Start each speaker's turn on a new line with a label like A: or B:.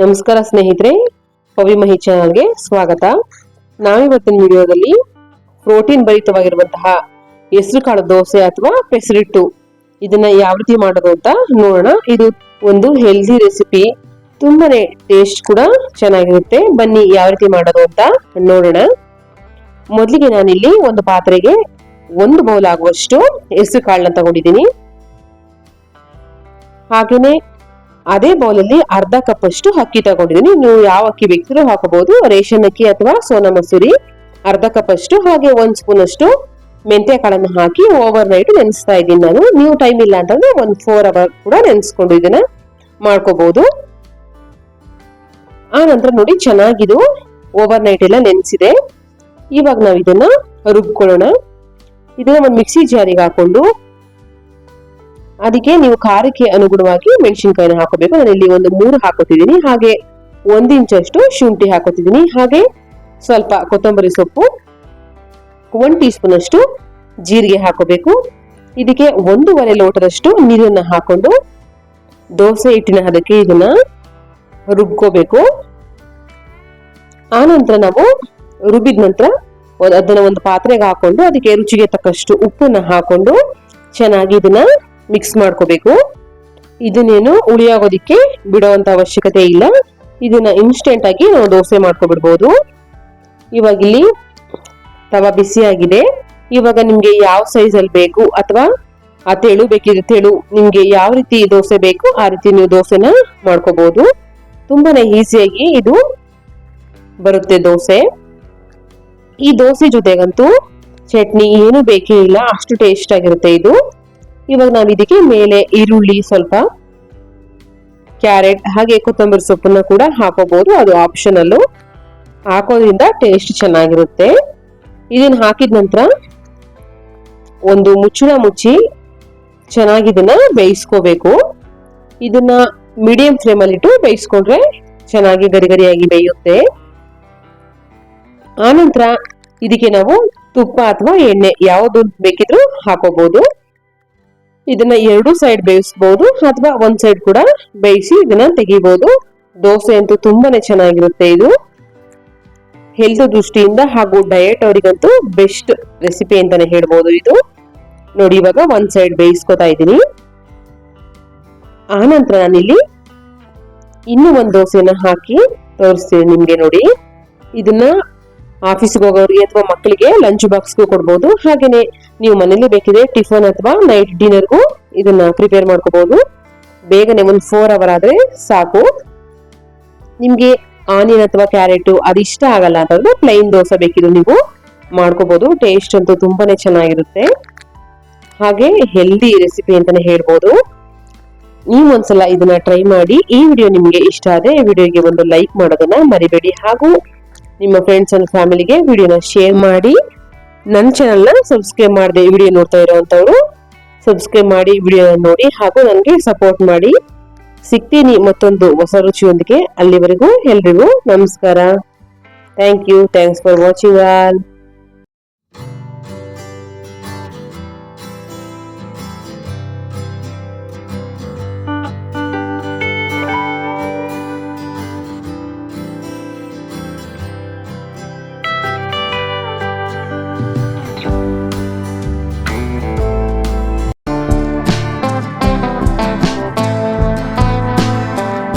A: ನಮಸ್ಕಾರ ಸ್ನೇಹಿತರೆ ಪವಿಮಹಿ ಚಾನಲ್ಗೆ ಸ್ವಾಗತ. ನಾವಿವತ್ತಿನ ವಿಡಿಯೋದಲ್ಲಿ ಪ್ರೋಟೀನ್ ಭರಿತವಾಗಿರುವಂತಹ ಹೆಸರು ಕಾಳು ದೋಸೆ ಅಥವಾ ಪೆಸರಿಟ್ಟು ಇದನ್ನ ಯಾವ ರೀತಿ ಮಾಡೋದು ಅಂತ ನೋಡೋಣ. ಇದು ಒಂದು ಹೆಲ್ದಿ ರೆಸಿಪಿ ತುಂಬಾನೇ ಟೇಸ್ಟ್ ಕೂಡ ಚೆನ್ನಾಗಿರುತ್ತೆ. ಬನ್ನಿ ಯಾವ ರೀತಿ ಮಾಡೋದು ಅಂತ ನೋಡೋಣ. ಮೊದಲಿಗೆ ನಾನಿಲ್ಲಿ ಒಂದು ಪಾತ್ರೆಗೆ ಒಂದು ಬೌಲ್ ಆಗುವಷ್ಟು ಹೆಸರು ಕಾಳನ್ನ ತಗೊಂಡಿದ್ದೀನಿ. ಹಾಗೇನೆ ಅದೇ ಬೌಲಲ್ಲಿ ಅರ್ಧ ಕಪ್ ಅಷ್ಟು ಅಕ್ಕಿ ತಗೊಂಡಿದ್ದೀನಿ. ನೀವು ಯಾವ ಅಕ್ಕಿ ಬೇಕಿದ್ರೂ ಹಾಕಬಹುದು. ರೇಷನ್ ಅಕ್ಕಿ ಅಥವಾ ಸೋನಾ ಮಸೂರಿ ಅರ್ಧ ಕಪ್ ಅಷ್ಟು, ಹಾಗೆ ಒಂದ್ ಸ್ಪೂನ್ ಅಷ್ಟು ಮೆಂತ್ಯ ಕಾಳನ್ನು ಹಾಕಿ ಓವರ್ ನೈಟ್ ನೆನೆಸ್ತಾ ಇದ್ದೀನಿ ನಾನು. ನೀವು ಟೈಮ್ ಇಲ್ಲ ಅಂತಂದ್ರೆ ಒಂದ್ ಫೋರ್ ಅವರ್ ಕೂಡ ನೆನೆಸ್ಕೊಂಡು ಇದನ್ನ ಮಾಡ್ಕೋಬಹುದು. ಆ ನಂತರ ನೋಡಿ ಚೆನ್ನಾಗಿದು ಓವರ್ ನೈಟ್ ಎಲ್ಲ ನೆನೆಸಿದೆ. ಇವಾಗ ನಾವು ಇದನ್ನ ರುಬ್ಕೊಳ್ಳೋಣ. ಇದನ್ನ ಒಂದು ಮಿಕ್ಸಿ ಜಾರಿಗೆ ಹಾಕೊಂಡು ಅದಕ್ಕೆ ನೀವು ಖಾರಕ್ಕೆ ಅನುಗುಣವಾಗಿ ಮೆಣಸಿನ್ಕಾಯಿನ ಹಾಕೋಬೇಕು. ನಾನು ಇಲ್ಲಿ ಒಂದು ಮೂರು ಹಾಕೋತಿದ್ದೀನಿ. ಹಾಗೆ ಒಂದು ಇಂಚಷ್ಟು ಶುಂಠಿ ಹಾಕೋತಿದ್ದೀನಿ. ಹಾಗೆ ಸ್ವಲ್ಪ ಕೊತ್ತಂಬರಿ ಸೊಪ್ಪು ಒನ್ ಟೀ ಸ್ಪೂನ್ ಅಷ್ಟು ಜೀರಿಗೆ ಹಾಕೋಬೇಕು. ಇದಕ್ಕೆ ಒಂದೂವರೆ ಲೋಟದಷ್ಟು ನೀರನ್ನು ಹಾಕೊಂಡು ದೋಸೆ ಹಿಟ್ಟಿನ ಹದಕ್ಕೆ ಇದನ್ನ ರುಬ್ಕೋಬೇಕು. ಆ ನಂತರ ನಾವು ರುಬ್ಬಿದ ನಂತರ ಅದನ್ನ ಒಂದು ಪಾತ್ರೆಗೆ ಹಾಕೊಂಡು ಅದಕ್ಕೆ ರುಚಿಗೆ ತಕ್ಕಷ್ಟು ಉಪ್ಪನ್ನ ಹಾಕೊಂಡು ಚೆನ್ನಾಗಿ ಇದನ್ನ ಮಿಕ್ಸ್ ಮಾಡ್ಕೋಬೇಕು. ಇದನ್ನೇನು ಉಳಿಯಾಗೋದಿಕ್ಕೆ ಬಿಡುವಂತ ಅವಶ್ಯಕತೆ ಇಲ್ಲ. ಇದನ್ನ ಇನ್ಸ್ಟೆಂಟ್ ಆಗಿ ನಾವು ದೋಸೆ ಮಾಡ್ಕೊಬಿಡ್ಬೋದು. ಇವಾಗ ಇಲ್ಲಿ ತವ ಬಿಸಿಯಾಗಿದೆ ಇವಾಗ ನಿಮ್ಗೆ ಯಾವ ಸೈಜ್ ಬೇಕು ಅಥವಾ ಆ ತೆಳು ಬೇಕಿದ್ರೆ ತೆಳು, ನಿಮ್ಗೆ ಯಾವ ರೀತಿ ದೋಸೆ ಬೇಕು ಆ ರೀತಿ ನೀವು ದೋಸೆನ ಮಾಡ್ಕೋಬಹುದು ತುಂಬಾನೇ ಈಸಿಯಾಗಿ ಇದು ಬರುತ್ತೆ ದೋಸೆ. ಈ ದೋಸೆ ಜೊತೆಗಂತೂ ಚಟ್ನಿ ಏನು ಬೇಕೇ ಇಲ್ಲ, ಅಷ್ಟು ಟೇಸ್ಟ್ ಆಗಿರುತ್ತೆ ಇದು. ಇವಾಗ ನಾವು ಇದಕ್ಕೆ ಮೇಲೆ ಈರುಳ್ಳಿ ಸ್ವಲ್ಪ, ಕ್ಯಾರೆಟ್, ಹಾಗೆ ಕೊತ್ತಂಬರಿ ಸೊಪ್ಪನ್ನ ಕೂಡ ಹಾಕೋಬಹುದು ಅದು ಆಪ್ಷನಲ್ಲು ಹಾಕೋದ್ರಿಂದ ಟೇಸ್ಟ್ ಚೆನ್ನಾಗಿರುತ್ತೆ. ಇದನ್ನ ಹಾಕಿದ ನಂತರ ಒಂದು ಮುಚ್ಚಳ ಮುಚ್ಚಿ ಚೆನ್ನಾಗಿ ಇದನ್ನ ಬೇಯಿಸ್ಕೋಬೇಕು. ಇದನ್ನ ಮೀಡಿಯಂ ಫ್ಲೇಮ್ ಅಲ್ಲಿ ಇಟ್ಟು ಬೇಯಿಸ್ಕೊಂಡ್ರೆ ಚೆನ್ನಾಗಿ ಗರಿ ಗರಿಯಾಗಿ ಬೇಯುತ್ತೆ. ಆನಂತರ ಇದಕ್ಕೆ ನಾವು ತುಪ್ಪ ಅಥವಾ ಎಣ್ಣೆ ಯಾವುದು ಬೇಕಿದ್ರೂ ಹಾಕೋಬಹುದು ಇದನ್ನ ಎರಡು ಸೈಡ್ ಬೇಯಿಸಬಹುದು ಅಥವಾ ಒಂದ್ ಸೈಡ್ ಕೂಡ ಬೇಯಿಸಿ ಇದನ್ನ ತೆಗಿಬಹುದು ದೋಸೆ ಅಂತೂ ತುಂಬಾನೇ ಚೆನ್ನಾಗಿರುತ್ತೆ ಇದು. ಹೆಲ್ತ್ ದೃಷ್ಟಿಯಿಂದ ಹಾಗೂ ಡಯಟ್ ಅವರಿಗಂತೂ ಬೆಸ್ಟ್ ರೆಸಿಪಿ ಅಂತಾನೆ ಹೇಳ್ಬೋದು ಇದು. ನೋಡಿ, ಇವಾಗ ಒಂದ್ ಸೈಡ್ ಬೇಯಿಸ್ಕೊತಾ ಇದ್ದೀನಿ. ಆನಂತರ ನಾನಿಲ್ಲಿ ಇನ್ನೂ ಒಂದ್ ದೋಸೆನ ಹಾಕಿ ತೋರಿಸ್ತೀನಿ ನಿಮ್ಗೆ ನೋಡಿ. ಇದನ್ನ ಆಫೀಸ್ಗೆ ಹೋಗೋರಿಗೆ ಅಥವಾ ಮಕ್ಕಳಿಗೆ ಲಂಚ್ ಬಾಕ್ಸ್ಗೂ ಕೊಡ್ಬೋದು. ಹಾಗೇನೆ ನೀವು ಮನೇಲಿ ಬೇಕಿದ್ರೆ ಟಿಫನ್ ಅಥವಾ ನೈಟ್ ಡಿನ್ನರ್ಗೂ ಇದನ್ನ ಪ್ರಿಪೇರ್ ಮಾಡ್ಕೋಬಹುದು ಬೇಗನೆ ಒಂದು ಫೋರ್ ಅವರ್ ಆದ್ರೆ ಸಾಕು. ನಿಮ್ಗೆ ಆನಿಯನ್ ಅಥವಾ ಕ್ಯಾರೆಟ್ ಅದಿಷ್ಟ ಆಗಲ್ಲ ಅಂತಂದ್ರೆ ಪ್ಲೈನ್ ದೋಸೆ ಬೇಕಿದ್ರು ನೀವು ಮಾಡ್ಕೋಬಹುದು ಟೇಸ್ಟ್ ಅಂತೂ ತುಂಬಾನೇ ಚೆನ್ನಾಗಿರುತ್ತೆ. ಹಾಗೆ ಹೆಲ್ದಿ ರೆಸಿಪಿ ಅಂತಾನೆ ಹೇಳ್ಬೋದು. ನೀವು ಒಂದ್ಸಲ ಇದನ್ನ ಟ್ರೈ ಮಾಡಿ ಈ ವಿಡಿಯೋ ನಿಮ್ಗೆ ಇಷ್ಟ ಆದ್ರೆ ವಿಡಿಯೋಗೆ ಒಂದು ಲೈಕ್ ಮಾಡೋದನ್ನ ಮರಿಬೇಡಿ. ಹಾಗೂ ನಿಮ್ಮ ಫ್ರೆಂಡ್ಸ್ ಅಂಡ್ ಫ್ಯಾಮಿಲಿಗೆ ವಿಡಿಯೋನ ಶೇರ್ ಮಾಡಿ ನನ್ನ ಚಾನಲ್ನ ಸಬ್ಸ್ಕ್ರೈಬ್ ಮಾಡಿದೆ ವಿಡಿಯೋ ನೋಡ್ತಾ ಇರೋವಂಥವ್ರು ಸಬ್ಸ್ಕ್ರೈಬ್ ಮಾಡಿ ವಿಡಿಯೋ ನೋಡಿ ಹಾಗೂ ನನಗೆ ಸಪೋರ್ಟ್ ಮಾಡಿ. ಸಿಗ್ತೀನಿ ಮತ್ತೊಂದು ಹೊಸ ರುಚಿಯೊಂದಿಗೆ ಅಲ್ಲಿವರೆಗೂ ಎಲ್ರಿಗೂ ನಮಸ್ಕಾರ. Thank you thanks for watching all